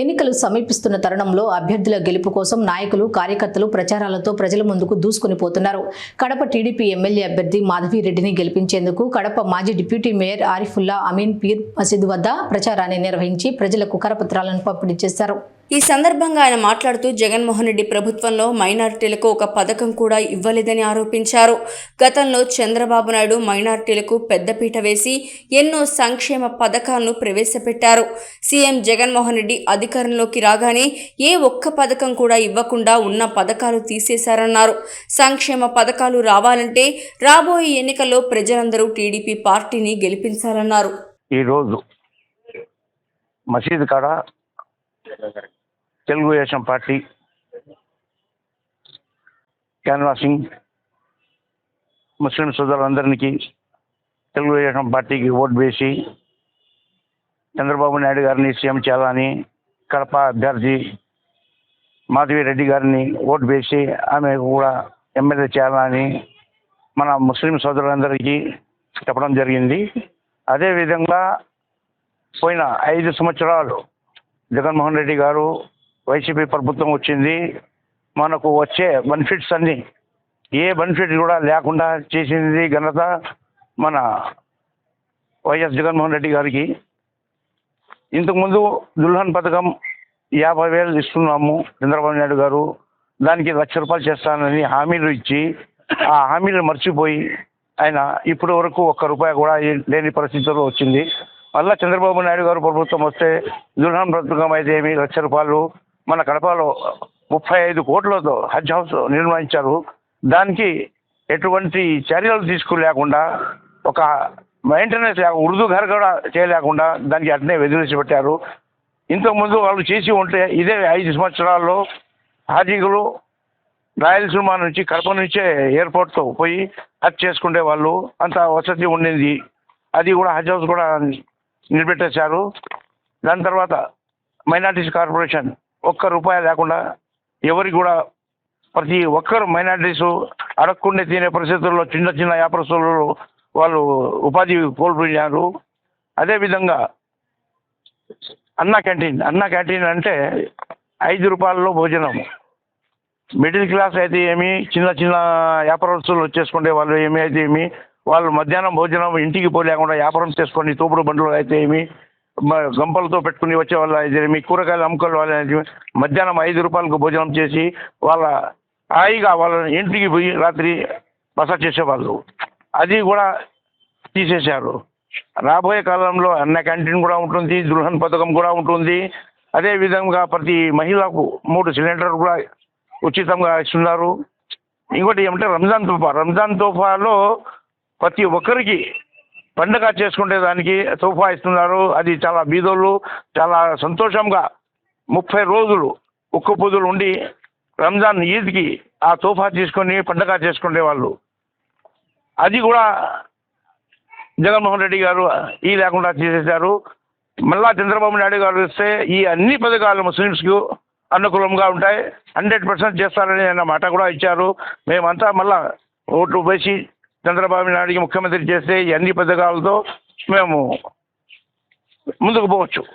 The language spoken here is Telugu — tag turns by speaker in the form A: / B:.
A: ఎన్నికలు సమీపిస్తున్న తరుణంలో అభ్యర్థుల గెలుపు కోసం నాయకులు కార్యకర్తలు ప్రచారాలతో ప్రజల ముందుకు దూసుకుని పోతున్నారు. కడప టీడీపీ ఎమ్మెల్యే అభ్యర్థి మాధవిరెడ్డిని గెలిపించేందుకు కడప మాజీ డిప్యూటీ మేయర్ ఆరిఫుల్లా అమీన్ పీర్ మసీద్ వద్ద ప్రచారాన్ని నిర్వహించి ప్రజలకు కరపత్రాలను పంపిణీ చేశారు.
B: ఈ సందర్భంగా ఆయన మాట్లాడుతూ జగన్మోహన్ రెడ్డి ప్రభుత్వంలో మైనారిటీలకు ఒక పథకం కూడా ఇవ్వలేదని ఆరోపించారు. గతంలో చంద్రబాబు నాయుడు మైనారిటీలకు పెద్దపీట వేసి ఎన్నో సంక్షేమ పథకాలను ప్రవేశపెట్టారు. సీఎం జగన్మోహన్ రెడ్డి అధికారంలోకి రాగానే ఏ ఒక్క పథకం కూడా ఇవ్వకుండా ఉన్న పథకాలు తీసేశారన్నారు. సంక్షేమ పథకాలు రావాలంటే రాబోయే ఎన్నికల్లో ప్రజలందరూ టీడీపీ పార్టీని గెలిపించాలన్నారు.
C: ఈరోజు మసీద్ కాడ తెలుగుదేశం పార్టీ క్యాన్వాసింగ్ ముస్లిం సోదరులందరికీ తెలుగుదేశం పార్టీకి ఓటు వేసి చంద్రబాబు నాయుడు గారిని సీఎం చేయాలని కడప అభ్యర్థి మాధవిరెడ్డి గారిని ఓటు వేసి ఆమె కూడా ఎమ్మెల్యే చేయాలని మన ముస్లిం సోదరులందరికీ చెప్పడం జరిగింది. అదేవిధంగా పోయిన ఐదు సంవత్సరాలు జగన్మోహన్ రెడ్డి గారు వైసీపీ ప్రభుత్వం వచ్చింది. మనకు వచ్చే బెనిఫిట్స్ అన్నీ ఏ బెనిఫిట్ కూడా లేకుండా చేసింది ఘనత మన వైఎస్ జగన్మోహన్ రెడ్డి గారికి. ఇంతకుముందు దుల్హన్ పథకం యాభై వేలు ఇస్తున్నాము చంద్రబాబు నాయుడు గారు. దానికి లక్ష రూపాయలు చేస్తానని హామీలు ఇచ్చి ఆ హామీలు మర్చిపోయి ఆయన ఇప్పటి వరకు ఒక్క రూపాయి కూడా లేని పరిస్థితుల్లో వచ్చింది. మళ్ళా చంద్రబాబు నాయుడు గారు ప్రభుత్వం వస్తే దుల్హన్ పథకం అయితే ఏమి లక్ష రూపాయలు మన కడపలో ముప్పై ఐదు కోట్లతో హజ్ హౌస్ నిర్మించారు. దానికి ఎటువంటి చర్యలు తీసుకోలేకుండా ఒక మెయింటెనెన్స్ లేక ఉర్దూ ఘర్ కూడా చేయలేకుండా దానికి అట్నే వెదిలేసి పెట్టారు ఇంతకుముందు వాళ్ళు చేసి ఉంటే ఇదే ఐదు సంవత్సరాల్లో హాజీగులు రాయలసీమ నుంచి కడప నుంచే ఎయిర్పోర్ట్తో పోయి హజ్ చేసుకునే వాళ్ళు అంత వసతి ఉండింది. అది కూడా హజ్ హౌస్ కూడా నిలబెట్టేశారు దాని తర్వాత మైనార్టీస్ కార్పొరేషన్ ఒక్క రూపాయి లేకుండా ఎవరికి కూడా ప్రతి ఒక్కరు మైనార్టీస్ అడగకుండా తినే పరిస్థితుల్లో చిన్న చిన్న వ్యాపారస్తులు వాళ్ళు ఉపాధి కోల్పోయినారు. అదేవిధంగా అన్న క్యాంటీన్ అన్న క్యాంటీన్ అంటే ఐదు రూపాయల్లో భోజనం. మిడిల్ క్లాస్ అయితే ఏమి చిన్న చిన్న వ్యాపారస్తులు వచ్చేసుకునే వాళ్ళు ఏమి అయితే ఏమి వాళ్ళు మధ్యాహ్నం భోజనం ఇంటికి పోలేకుండా వ్యాపారం చేసుకొని తోపుడు బండ్లు అయితే ఏమి గంపలతో పెట్టుకుని వచ్చే వాళ్ళ అయితే కూరగాయలు అమ్ముకోవాలి వాళ్ళు మధ్యాహ్నం ఐదు రూపాయలకు భోజనం చేసి వాళ్ళ హాయిగా వాళ్ళ ఇంటికి పోయి రాత్రి బస చేసేవాళ్ళు. అది కూడా తీసేశారు. రాబోయే కాలంలో అన్న క్యాంటీన్ కూడా ఉంటుంది దుల్హన్ పథకం కూడా ఉంటుంది. అదే విధంగా ప్రతి మహిళకు మూడు సిలిండర్ కూడా ఉచితంగా ఇస్తున్నారు. ఇంకోటి ఏమంటే రంజాన్ తోఫా రంజాన్ తోఫాలో ప్రతి ఒక్కరికి పండగ చేసుకునే దానికి తోఫా ఇస్తున్నారు అది చాలా బీదోళ్ళు చాలా సంతోషంగా ముప్పై రోజులు ఉక్కు పొదులు ఉండి రంజాన్ ఈద్కి ఆ తోఫా తీసుకొని పండగ చేసుకునే వాళ్ళు అది కూడా జగన్మోహన్ రెడ్డి గారు ఈ లేకుండా చేసేశారు. మళ్ళా చంద్రబాబు నాయుడు గారు వస్తే ఈ అన్ని పథకాలు ముస్లిమ్స్కు అనుకూలంగా ఉంటాయి. హండ్రెడ్ పర్సెంట్ చేస్తారని ఆయన మాట కూడా ఇచ్చారు. మేమంతా మళ్ళా ఓట్లు వేసి చంద్రబాబు నాయుడికి ముఖ్యమంత్రి చేస్తే ఈ అన్ని పథకాలతో మేము ముందుకు పోవచ్చు.